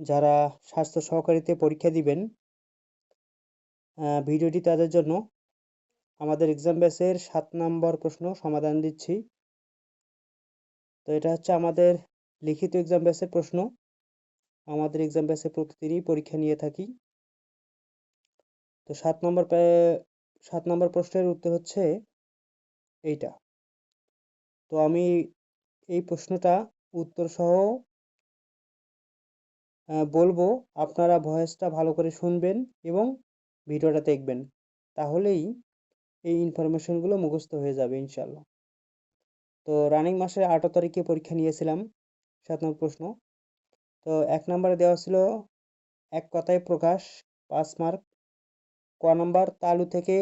যারা স্বাস্থ্য সহকারীতে পরীক্ষা দিবেন ভিডিওটি তাদের জন্য। আমাদের এক্সাম ব্যাচের সাত নম্বর প্রশ্ন সমাধান দিচ্ছি। তো এটা হচ্ছে আমাদের লিখিত এক্সাম ব্যাচের প্রশ্ন। আমাদের এক্সাম ব্যাচে প্রতিদিনই পরীক্ষা নিয়ে থাকি। তো সাত নম্বর সাত নম্বর প্রশ্নের উত্তর হচ্ছে এইটা। তো আমি এই প্রশ্নটা উত্তর সহ বলব আপনারা ভয়েসটা ভালো করে শুনবেন এবং ভিডিওটা দেখবেন। তাহলেই এই ইনফরমেশনগুলো মুখস্থ হয়ে যাবে ইনশাল্লাহ তো রানিং মাসের আঠারো তারিখে পরীক্ষা নিয়েছিলাম, সাত নম্বর প্রশ্ন। তো এক নম্বরে দেওয়া ছিল, এক কথায় প্রকাশ, পাঁচ মার্ক ক নম্বর, তালু থেকে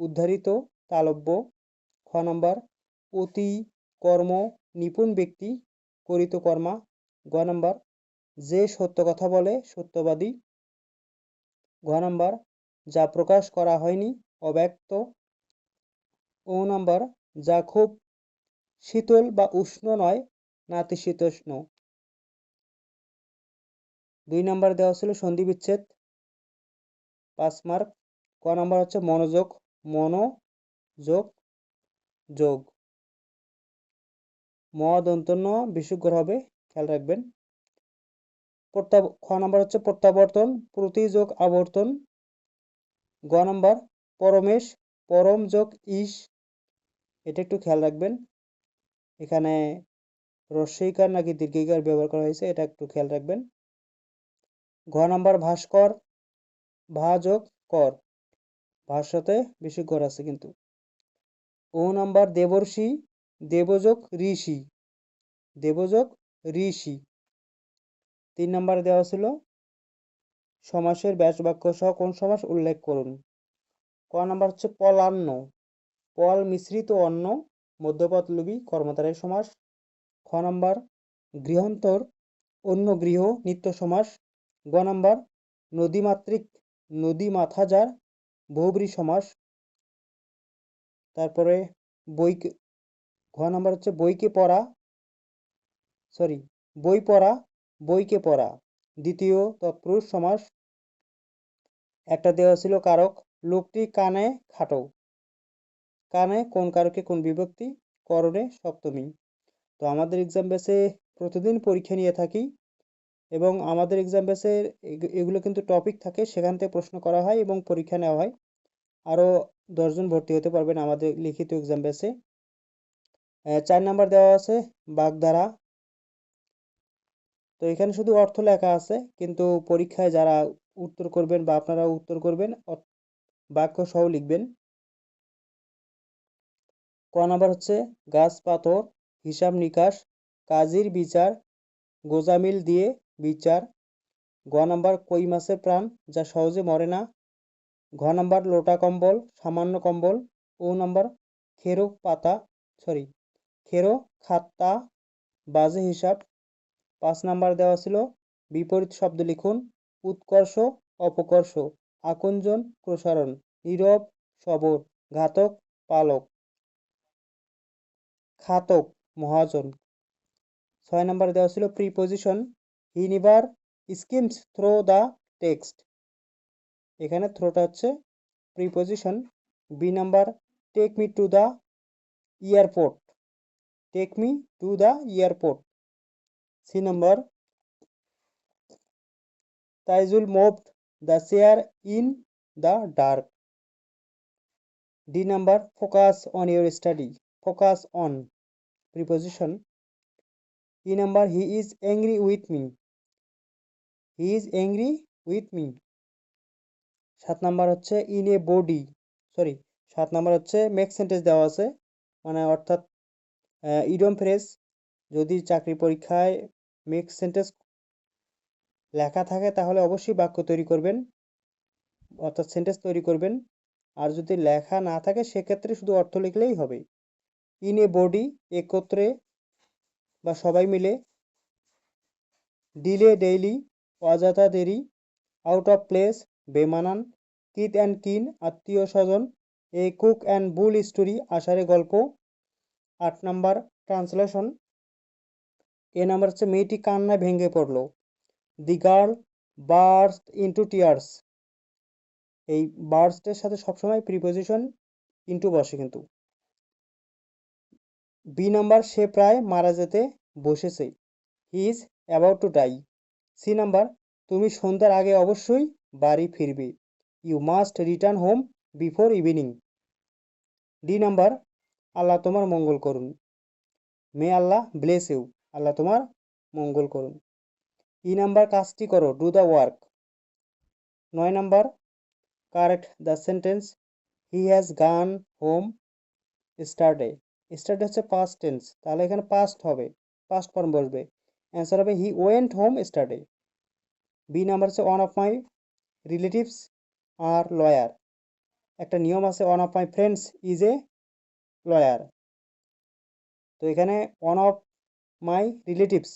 উদ্ধারিত তালব্য। খ নম্বর, অতি কর্ম নিপুণ ব্যক্তি, করিত কর্মা। গ নম্বর যে সত্য কথা বলে সত্যবাদী। ঘ নম্বর, যা প্রকাশ করা হয়নি অব্যক্ত। ও নম্বর, যা খুব শীতল বা উষ্ণ নয় নাতিশীতোষ্ণ দুই নম্বর দেওয়া ছিল সন্ধি বিচ্ছেদ। পাঁচ মার্ক, ক নম্বর হচ্ছে মনোযোগ মনোযোগ, যোগ। ম দন্তন্য বিশুগ্র হবে, খেয়াল রাখবেন। প্রত্যা খ নম্বর হচ্ছে প্রত্যাবর্তন, প্রতিযোগ আবর্তন। গ নম্বর, পরমেশ, পরম যোগ ইস এটা একটু খেয়াল রাখবেন। এখানে রস্বইকার নাকি দীর্ঘিকার ব্যবহার করা হয়েছে, এটা একটু খেয়াল রাখবেন। ঘ নম্বর, ভাস্কর, ভা যোগ কর। ভাষ্যতে বেশি ঘর আছে কিন্তু। ও নম্বর, দেবর্ষি, দেবযোগ ঋষি। দেবযোগ ঋষি। তিন নম্বর দেওয়া ছিল, সমাসের ব্যাস বাক্য সহ কোন সমাস উল্লেখ করুন। ক নম্বর হচ্ছে পলান্ন। পল মিশ্রিত অন্ন, মধ্যপদ লুবি কর্মধারয় সমাস। খ নম্বর গৃহান্তর, অন্য গৃহ, নিত্য সমাস। গ নম্বর নদীমাতৃক, নদী মাথাজার, বহুব্রী সমাস। তারপরে বইকে ঘ নম্বর হচ্ছে বইকে পড়া, সরি, বই পড়া বইকে পড়া। দ্বিতীয় তৎপুরুষ সমাস। একটা দেওয়া ছিল কারক। লোকটি কানে খাটো। কানে কোন কারকে কোন বিভক্তি? করণে সপ্তমী। তো আমাদের এক্সাম বেসে প্রতিদিন পরীক্ষা নিয়ে থাকি এবং আমাদের এক্সাম বেসের এগুলো কিন্তু টপিক থাকে। সেখান থেকে প্রশ্ন করা হয় এবং পরীক্ষা নেওয়া হয়। আরও দশজন ভর্তি হতে পারবেন আমাদের লিখিত এক্সাম বেসে চার নাম্বার দেওয়া আছে বাগধারা। তো এখানে শুধু অর্থ লেখা আছে, কিন্তু পরীক্ষায় যারা উত্তর করবেন বা আপনারা উত্তর করবেন বাক্য সহ লিখবেন। ক নাম্বার হচ্ছে, গাছ, পাথর, হিসাব নিকাশ, কাজীর বিচার, গোজামিল দিয়ে বিচার। গ নাম্বার, কই মাছের প্রাণ, যা সহজে মরে না। ঘ নাম্বার, লোটা কম্বল, সামান্য কম্বল। ও নাম্বার, খেরো পাতা, সরি, খেরো খাত্তা বাজে হিসাব। পাঁচ নাম্বার দেওয়া ছিল, বিপরীত শব্দ লিখুন, উৎকর্ষ, অপকর্ষ, আকঞ্জন, প্রসারণ, নীরব, সবর, ঘাতক, পালক, খাতক, মহাজন। ছয় নাম্বার দেওয়া ছিল preposition he never skims through the text এখানে থ্রোটা হচ্ছে preposition B number take me to the airport take me to the airport C number. Taijul moved the chair in the dark. D number, focus on your study, focus on preposition. E number, he is angry with me. He is angry with me. সাত number হচ্ছে, in a body, sorry, সাত number হচ্ছে make sentence দেওয়া আছে। মানে অর্থাৎ idiom fresh যদি চাকরি পরীক্ষায় মেক সেন্টেন্স লেখা থাকে, তাহলে অবশ্যই বাক্য তৈরি করবেন। অর্থাৎ সেন্টেন্স তৈরি করবেন। আর যদি লেখা না থাকে, সেক্ষেত্রে শুধু অর্থ লিখলেই হবে। ইন এ বডি একত্রে বা সবাই মিলে ডিলে ডেইলি অযথা দেরি আউট অফ প্লেস বেমানান কিট অ্যান্ড কিন আত্মীয় স্বজন a cock and bull story আষাঢ়ে গল্প, আট নাম্বার ট্রান্সলেশন এ নাম্বার হচ্ছে, মেয়েটি কান্নায় ভেঙে পড়ল। The girl burst into tears এই বার্স্টের সাথে সবসময় প্রিপোজিশন ইন্টু বসে কিন্তু। বি নাম্বার, সে প্রায় মারা যেতে বসেছে। He is about to die C number, তুমি সন্ধ্যার আগে অবশ্যই বাড়ি ফিরবে। You must return home before evening D number, আল্লাহ তোমার মঙ্গল করুন। মে আল্লাহ ব্লেস ইউ আল্লাহ তোমার মঙ্গল করুন। ই নাম্বার কাজটি করো ডু দ্য ওয়ার্ক নয় number correct the sentence he has gone home yesterday yesterday হচ্ছে পাস্ট টেন্স তাহলে এখানে পাস্ট হবে পাস্ট ফর্ম বসবে। অ্যান্সার হবে he went home yesterday B number হচ্ছে one of my relatives are lawyer একটা নিয়ম আছে one of my friends is a lawyer তো এখানে ওয়ান অফ মাই রিলেটিভস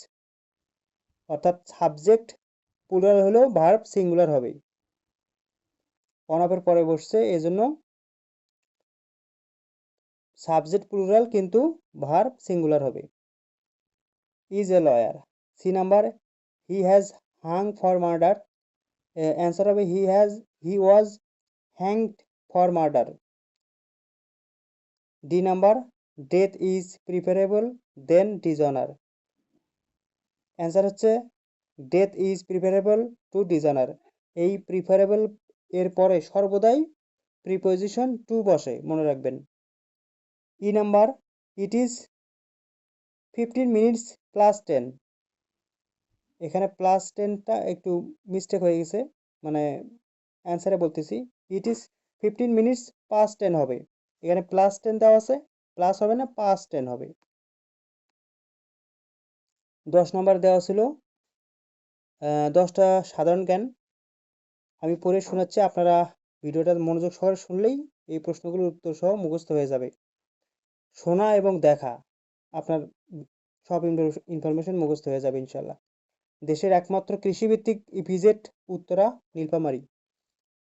অর্থাৎ সাবজেক্ট প্লুরাল হলেও ভার্ব সিঙ্গুলার হবে অফের পরে বসছে, এজন্য সাবজেক্ট প্লুরাল কিন্তু ভার্ব সিঙ্গুলার হবে। Is a lawyer C number he has hung for murder answer হবে he has he was hanged for murder D number death is preferable then dishonour answer হচ্ছে death is preferable to dishonour এই preferable এর পরে সর্বদাই preposition to বসে, মনে রাখবেন। E number it is fifteen minutes plus ten এখানে plus টেনটা একটু মিস্টেক হয়ে গেছে মানে অ্যান্সারে বলতেছি। It is fifteen minutes past ten হবে। এখানে প্লাস টেন দেওয়া আছে প্লাস হবে না পাস টেন হবে? দশ নম্বর দেওয়া ছিল দশটা সাধারণ জ্ঞান। আমি পড়ে শোনাচ্ছি, আপনারা ভিডিওটা মনোযোগ সহকারে শুনলেই এই প্রশ্নগুলোর উত্তর সহ মুখস্থ হয়ে যাবে। শোনা এবং দেখা, আপনার সব ইনফরমেশন মুখস্থ হয়ে যাবে ইনশাল্লাহ দেশের একমাত্র কৃষিভিত্তিক ইপিজেড উত্তরা, নীলফামারী।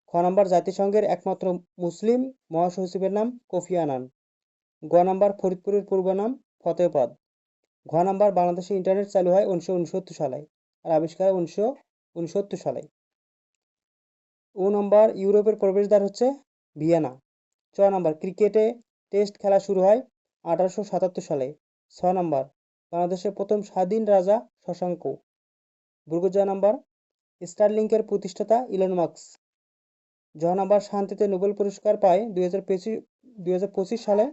খ নম্বর জাতিসংঘের একমাত্র মুসলিম মহাসচিবের নাম কোফি আনান। গ নম্বর ফরিদপুরের পূর্ব নাম ফতেহপাদ। ঘ নম্বর বাংলাদেশে ইন্টারনেট চালু হয় উনিশশো উনসত্তর সালে আর আবিষ্কার উনিশশো উনসত্তর সালে। ও নম্বর ইউরোপের প্রবেশদ্বার হচ্ছে ভিয়েনা। চ নম্বর ক্রিকেটে টেস্ট খেলা শুরু হয় আঠারোশো সাতাত্তর সালে। ছ নম্বর বাংলাদেশের প্রথম স্বাধীন রাজা শশাঙ্ক। বুর্গুজা নাম্বার স্টারলিংকের প্রতিষ্ঠাতা ইলন মার্কস জ নাম্বার শান্তিতে নোবেল পুরস্কার পায় দুই হাজার পঁচিশ সালে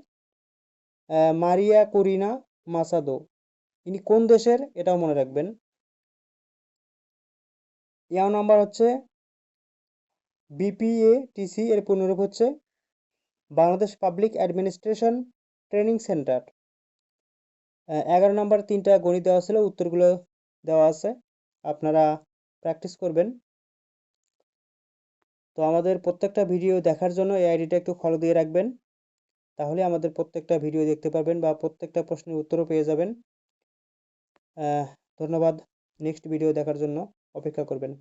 মারিয়া করিনা মাসাদো। ইনি কোন দেশের? এটাও মনে রাখবেন। ইয়াও নাম্বার হচ্ছে বিপিএ বিপিএটিসি এর পুনরূপ হচ্ছে Bangladesh public administration training centre. এগারো নাম্বার তিনটা গণিত দেওয়া ছিল, উত্তরগুলো দেওয়া আছে, আপনারা প্র্যাকটিস করবেন। তো আমাদের প্রত্যেকটা ভিডিও দেখার জন্য এই আইডিটা একটু ফলো দিয়ে রাখবেন। তাহলে আমাদের প্রত্যেকটা ভিডিও দেখতে পারবেন বা প্রত্যেকটা প্রশ্নের উত্তরও পেয়ে যাবেন। ধন্যবাদ। নেক্সট ভিডিও দেখার জন্য অপেক্ষা করবেন।